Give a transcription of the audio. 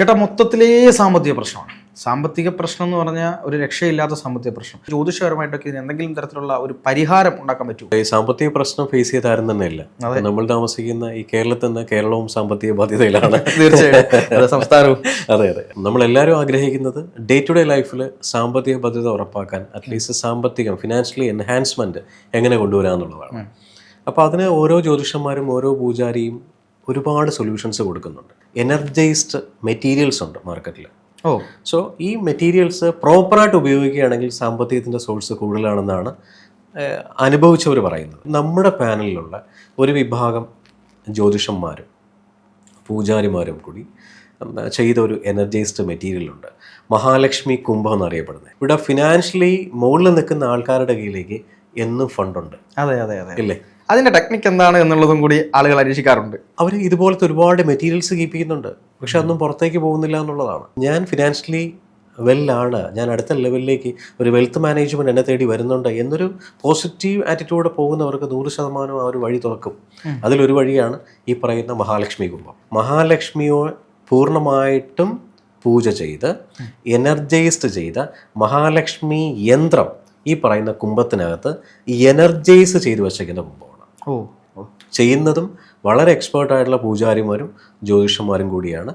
ചേട്ടാ മൊത്തത്തിലേ സാമ്പത്തിക പ്രശ്നമാണ്. സാമ്പത്തിക പ്രശ്നം എന്ന് പറഞ്ഞാൽ ഒരു രക്ഷയില്ലാത്ത സാമ്പത്തിക പ്രശ്നം. ജ്യോതിഷപരമായിട്ടൊക്കെ ഇതിന് എന്തെങ്കിലും തരത്തിലുള്ള ഒരു പരിഹാരം ഉണ്ടാക്കാൻ പറ്റുമോ? ഈ സാമ്പത്തിക പ്രശ്നം ഫേസ് ചെയ്ത ആരും തന്നെ ഇല്ല നമ്മൾ താമസിക്കുന്ന ഈ കേരളത്തിൽ നിന്ന് കേരളവും സാമ്പത്തിക ബാധ്യതയിലാണ്. തീർച്ചയായും. അതെ, സംസ്ഥാനവും. അതെ അതെ. നമ്മൾ എല്ലാവരും ആഗ്രഹിക്കുന്നത് ഡേ ടു ഡേ ലൈഫിൽ സാമ്പത്തിക ബാധ്യത ഉറപ്പാക്കാൻ അറ്റ്ലീസ്റ്റ് സാമ്പത്തികം ഫിനാൻഷ്യലി എൻഹാൻസ്മെന്റ് എങ്ങനെ കൊണ്ടുവരാന്നുള്ളതാണ് അപ്പോൾ അതിന് ഓരോ ജ്യോതിഷന്മാരും ഓരോ പൂജാരിയും ഒരുപാട് സൊല്യൂഷൻസ് കൊടുക്കുന്നുണ്ട്. എനർജൈസ്ഡ് മെറ്റീരിയൽസ് ഉണ്ട് മാർക്കറ്റിൽ ഓ. സോ ഈ മെറ്റീരിയൽസ് പ്രോപ്പറായിട്ട് ഉപയോഗിക്കുകയാണെങ്കിൽ സാമ്പത്തികത്തിന്റെ സോഴ്സ് കൂടുതലാണെന്നാണ് അനുഭവിച്ചവർ പറയുന്നത്. നമ്മുടെ പാനലിലുള്ള ഒരു വിഭാഗം ജ്യോതിഷന്മാരും പൂജാരിമാരും കൂടി ചെയ്ത ഒരു എനർജൈസ്ഡ് മെറ്റീരിയൽ ഉണ്ട്. മഹാലക്ഷ്മി കുംഭം എന്നറിയപ്പെടുന്നത്. ഇവിടെ ഫിനാൻഷ്യലി മുകളിൽ നിൽക്കുന്ന ആൾക്കാരുടെ കയ്യിലേക്ക് എന്നും ഫണ്ടുണ്ട് അതെ അതെ അതെ. ഇല്ലേ? അതിന്റെ ടെക്നിക്ക് എന്താണ് എന്നുള്ളതും കൂടി ആളുകൾ അന്വേഷിക്കാറുണ്ട്. അവർ ഇതുപോലത്തെ ഒരുപാട് മെറ്റീരിയൽസ് കീപ്പ് ചെയ്യുന്നുണ്ട് പക്ഷെ അതൊന്നും പുറത്തേക്ക് പോകുന്നില്ല എന്നുള്ളതാണ്. ഞാൻ ഫിനാൻഷ്യലി വെല്ലാണ് ഞാൻ അടുത്ത ലെവലിലേക്ക് ഒരു വെൽത്ത് മാനേജ്മെന്റ് എന്നെ തേടി വരുന്നുണ്ട് എന്നൊരു പോസിറ്റീവ് ആറ്റിറ്റ്യൂഡ് പോകുന്നവർക്ക് നൂറ് ശതമാനം ആ ഒരു വഴി തുറക്കും. അതിലൊരു വഴിയാണ് ഈ പറയുന്ന മഹാലക്ഷ്മി കുംഭം. മഹാലക്ഷ്മിയോ പൂർണമായിട്ടും പൂജ ചെയ്ത് എനർജൈസ്ഡ് ചെയ്ത മഹാലക്ഷ്മി യന്ത്രം ഈ പറയുന്ന കുംഭത്തിനകത്ത് എനർജൈസ് ചെയ്ത് വച്ചേക്കുന്ന ഓ ഓ. ചെയ്യുന്നതും വളരെ എക്സ്പേർട്ട് ആയിട്ടുള്ള പൂജാരിമാരും ജ്യോതിഷന്മാരും കൂടിയാണ്.